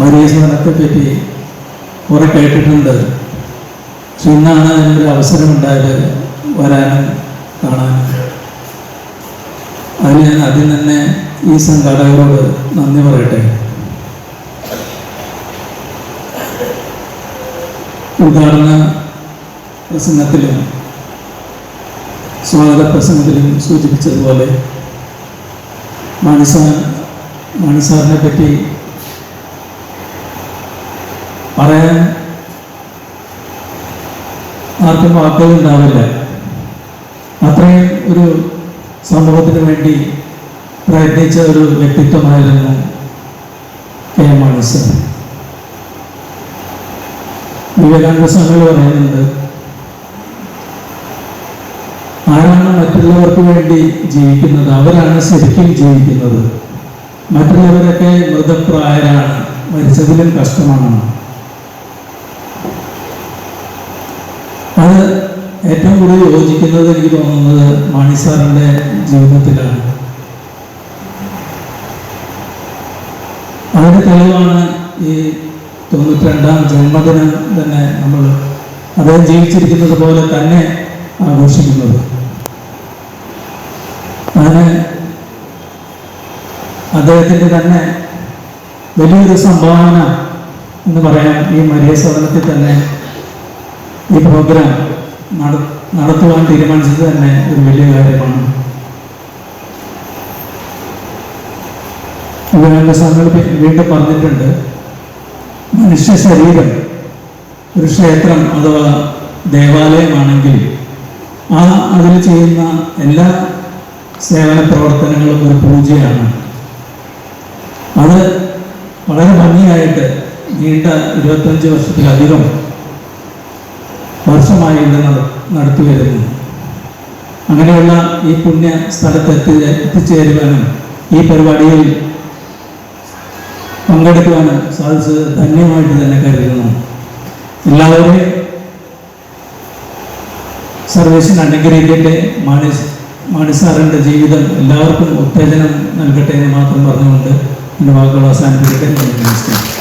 മരീസ്മരണത്തെ പറ്റി കുറെ കേട്ടിട്ടുണ്ട്. പക്ഷെ ഇന്നാണ് അതിനൊരു അവസരം ഉണ്ടായത് വരാനും കാണാനും. അതിന് ഞാൻ ആദ്യം തന്നെ ഈ സംഘാടകരോട് നന്ദി പറയട്ടെ. ഉദ്ഘാടന പ്രസംഗത്തിലും സ്വാഗത പ്രസംഗത്തിലും സൂചിപ്പിച്ചതുപോലെ മണിസാർ മണിസാറിനെ പറ്റി പറയാൻ ആർക്കും വാക്കുകൾ ഉണ്ടാവില്ല. അത്രയും ഒരു സമൂഹത്തിന് വേണ്ടി പ്രയത്നിച്ച ഒരു വ്യക്തിത്വമായിരുന്നു K M Mani sir. Vivekananda സ്വാമികൾ പറയുന്നുണ്ട് ആരാണ് മറ്റുള്ളവർക്ക് വേണ്ടി ജീവിക്കുന്നത് അവരാണ് ശരിക്കും ജീവിക്കുന്നത്. മറ്റുള്ളവരൊക്കെ മൃതപ്രായരാണ് മരിച്ചതിലും കഷ്ടമാണ്. അത് ഏറ്റവും കൂടുതൽ യോജിക്കുന്നത് എനിക്ക് തോന്നുന്നത് മാണി സാറിന്റെ ജീവിതത്തിലാണ്. അതിന്റെ തെളിവാണ് ഈ തൊണ്ണൂറ്റിരണ്ടാം ജന്മദിനം തന്നെ നമ്മൾ അദ്ദേഹം ജീവിച്ചിരിക്കുന്നത് പോലെ തന്നെ ആഘോഷിക്കുന്നത്. അതിന് അദ്ദേഹത്തിന്റെ തന്നെ വലിയൊരു സംഭാവന എന്ന് പറയാൻ ഈ മരിയ സദനത്തിൽ തന്നെ ഈ പ്രോഗ്രാം നട നടത്തുവാൻ തീരുമാനിച്ചത് തന്നെ ഒരു വലിയ കാര്യമാണ്. വിവേകാനന്ദ സ്വാമികൾ വീണ്ടും പറഞ്ഞിട്ടുണ്ട്. മനുഷ്യ ശരീരം ഒരു ക്ഷേത്രം അഥവാ ദേവാലയമാണെങ്കിൽ ആ അതിൽ ചെയ്യുന്ന എല്ലാ സേവന പ്രവർത്തനങ്ങളും ഒരു പൂജയാണ്. അത് വളരെ ഭംഗിയായിട്ട് നീണ്ട ഇരുപത്തഞ്ച് വർഷത്തിലധികം വർഷമായി ഇവിടെ നടത്തി വരുന്നു അങ്ങനെയുള്ള ഈ പുണ്യ സ്ഥലത്ത് എത്തി എത്തിച്ചേരുവാനും ഈ പരിപാടിയിൽ പങ്കെടുക്കുവാനും സാധിച്ചത് ധന്യമായിട്ട് തന്നെ കരുതുന്നു. എല്ലാവരെയും സർവേശ്വരൻ അനുഗ്രഹിക്കട്ടെ. മാണി മാണിസാറിന്റെ ജീവിതം എല്ലാവർക്കും ഉത്തേജനം നൽകട്ടെ എന്ന് മാത്രം പറഞ്ഞുകൊണ്ട് എന്റെ വാക്കുകൾ അവസാനിപ്പിക്കട്ടെ. നമസ്കാരം.